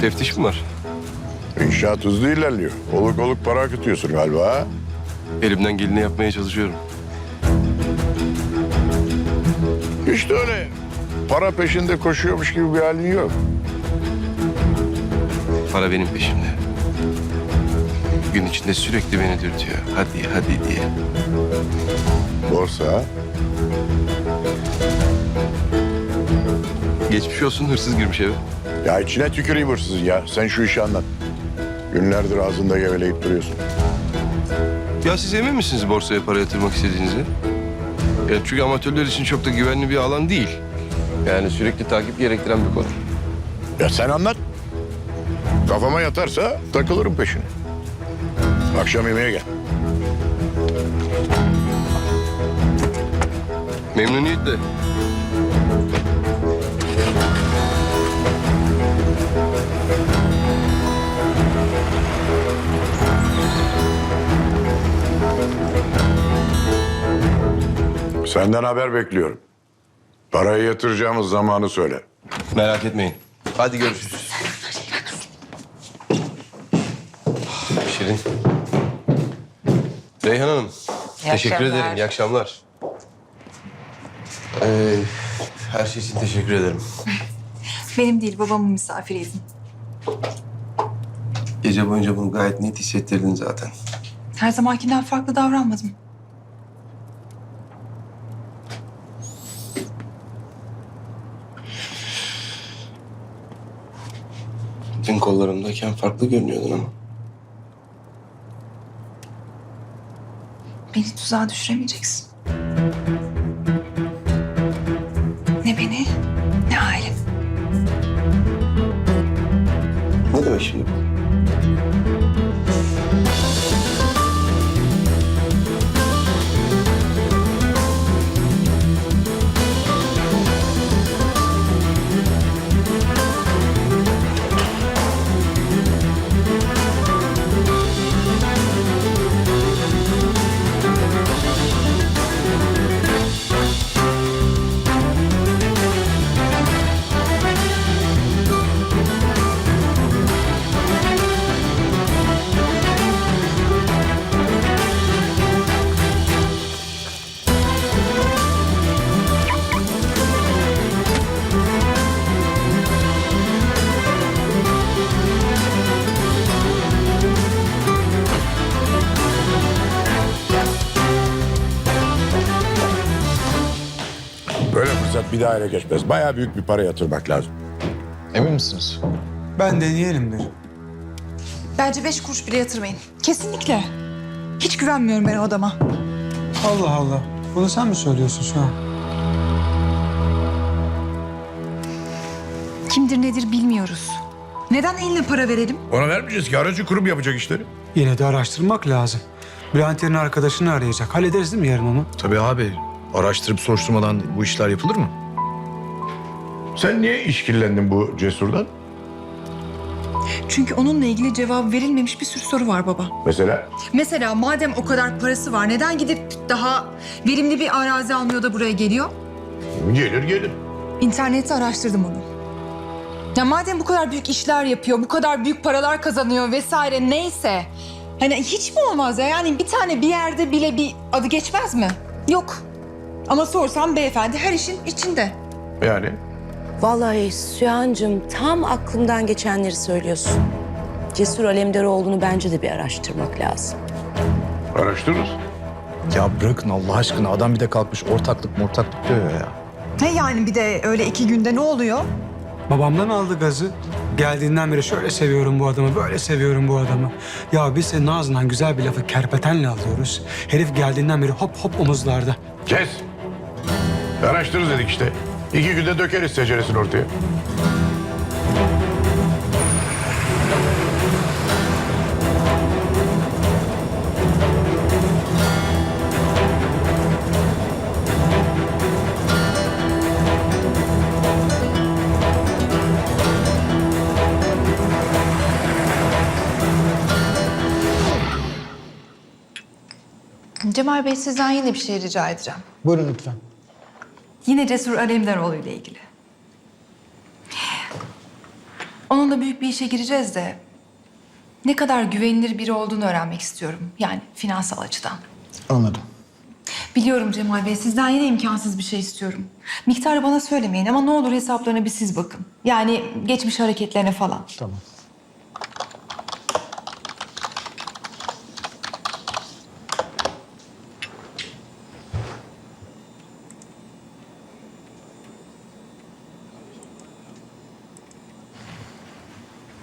Teftiş mi var? İnşaat hızlı ilerliyor. Oluk oluk para akıtıyorsun galiba. ha? Elimden geleni yapmaya çalışıyorum. De öyle para peşinde koşuyormuş gibi bir halin yok. Para benim peşimde. Gün içinde sürekli beni dürtüyor. Hadi hadi diye. Borsa. Geçmiş olsun hırsız girmiş eve. Ya içine tüküreyim hırsızın ya. Sen şu işi anlat. Günlerdir ağzında geveleyip duruyorsun. Ya siz emin misiniz borsaya para yatırmak istediğinize? Ya çünkü amatörler için çok da güvenli bir alan değil. Yani sürekli takip gerektiren bir konu. Ya sen anlat. Kafama yatarsa takılırım peşine. Akşam yemeğe gel. Memnuniyetle. Senden haber bekliyorum. Parayı yatıracağımız zamanı söyle. Merak etmeyin. Hadi görüşürüz. Şirin. Reyhan Hanım. teşekkür akşamlar. ederim. İyi akşamlar. Ee, her şey için teşekkür ederim. Benim değil babamın misafiriydim. Gece boyunca bunu gayet net hissettirdin zaten. Her zamankinden farklı davranmadım. Kollarımdayken farklı görünüyordun ama. Beni tuzağa düşüremeyeceksin. Bir daha ele geçmez. Bayağı büyük bir para yatırmak lazım. Emin misiniz? Ben deneyelim derim. Bence beş kuruş bile yatırmayın. Kesinlikle. Hiç güvenmiyorum ben o adama. Allah Allah. Bunu sen mi söylüyorsun şu an? Kimdir nedir bilmiyoruz. Neden eline para verelim? Ona vermeyeceğiz ki aracı kurum yapacak işleri. Yine de araştırmak lazım. Bülent'in arkadaşını arayacak. Hallederiz değil mi yarın onu? Tabii abi. Araştırıp soruşturmadan bu işler yapılır mı? Sen niye işkillendin bu cesurdan? Çünkü onunla ilgili cevap verilmemiş bir sürü soru var baba. Mesela Mesela madem o kadar parası var neden gidip daha verimli bir arazi almıyor da buraya geliyor? gelir gelir. İnternette araştırdım onu. Ya madem bu kadar büyük işler yapıyor, bu kadar büyük paralar kazanıyor vesaire neyse. Hani hiç mi olmaz ya? Yani bir tane bir yerde bile bir adı geçmez mi? Yok. Ama sorsam beyefendi her işin içinde. Yani Vallahi Sühancığım tam aklımdan geçenleri söylüyorsun. Cesur Alemdaroğlu'nu bence de bir araştırmak lazım. araştırırız. Ya bırakın Allah aşkına adam bir de kalkmış ortaklık mortaklık diyor ya. Ne yani bir de öyle iki günde ne oluyor? Babamdan aldı gazı. Geldiğinden beri şöyle seviyorum bu adamı, böyle seviyorum bu adamı. Ya biz senin ağzından güzel bir lafı kerpetenle alıyoruz. Herif geldiğinden beri hop hop omuzlarda. Kes. Araştırırız dedik işte. İki günde dökeriz seceresini ortaya. Cemal Bey sizden yine bir şey rica edeceğim. Buyurun lütfen. Yine Cesur Alemdaroğlu ile ilgili. Onunla büyük bir işe gireceğiz de ne kadar güvenilir biri olduğunu öğrenmek istiyorum. Yani finansal açıdan. Anladım. Biliyorum Cemal Bey sizden yine imkansız bir şey istiyorum. Miktarı bana söylemeyin ama ne olur hesaplarına bir siz bakın. Yani geçmiş hareketlerine falan. Tamam.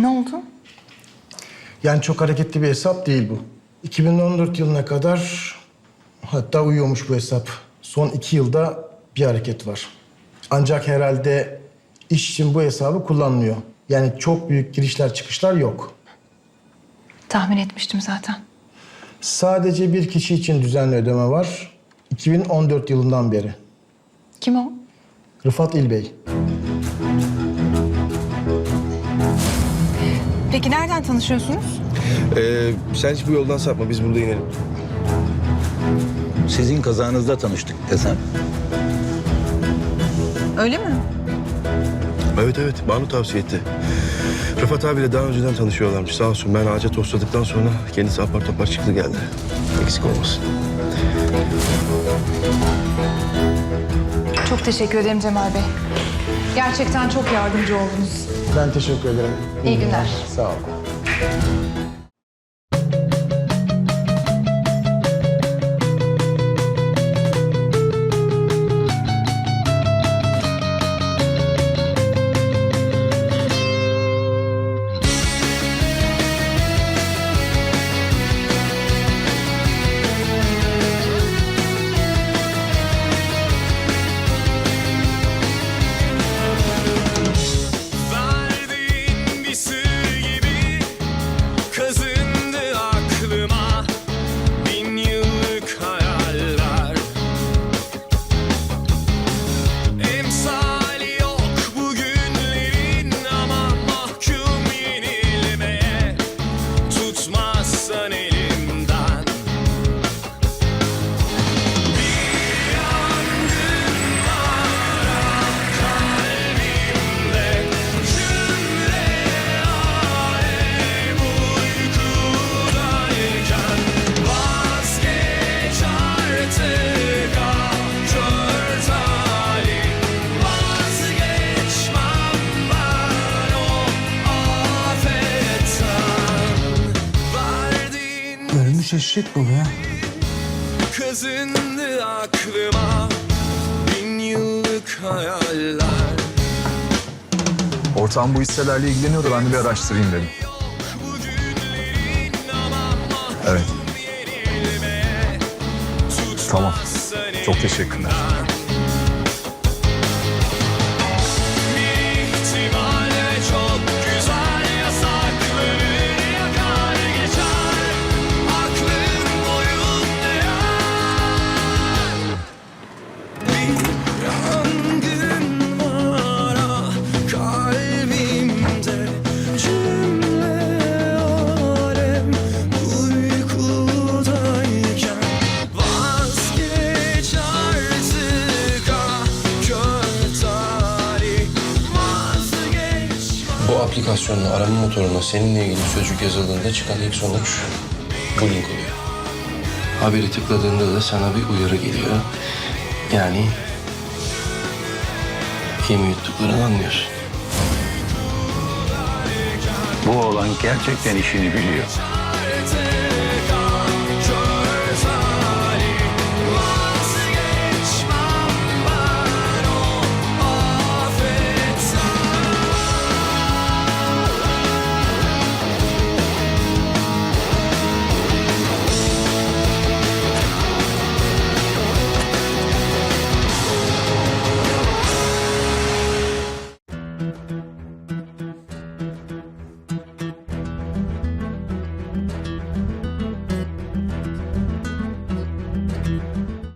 Ne oldu? Yani çok hareketli bir hesap değil bu. 2014 yılına kadar hatta uyuyormuş bu hesap. Son iki yılda bir hareket var. Ancak herhalde iş için bu hesabı kullanmıyor. Yani çok büyük girişler çıkışlar yok. Tahmin etmiştim zaten. Sadece bir kişi için düzenli ödeme var. 2014 yılından beri. Kim o? Rıfat İlbey. Peki nereden tanışıyorsunuz? Ee, sen hiç bu yoldan sapma biz burada inelim. Sizin kazanızda tanıştık desem. Öyle mi? Evet evet Banu tavsiye etti. Rıfat abiyle daha önceden tanışıyorlarmış sağ olsun. Ben ağaca tosladıktan sonra kendisi apar topar çıktı geldi. Eksik olmasın. Çok teşekkür ederim Cemal Bey. Gerçekten çok yardımcı oldunuz. Ben teşekkür ederim. İyi günler. Sağ ol. Eşek bu be. Kazındı aklıma bin yıllık hayaller Ortağım bu hisselerle ilgileniyordu. Ben de bir araştırayım dedim. Evet. Tamam. Çok teşekkürler. Aplikasyonla arama motoruna seninle ilgili sözcük yazıldığında çıkan ilk sonuç bu link oluyor. Haberi tıkladığında da sana bir uyarı geliyor. Yani kimi yuttuklarını anlıyorsun. Bu oğlan gerçekten işini biliyor.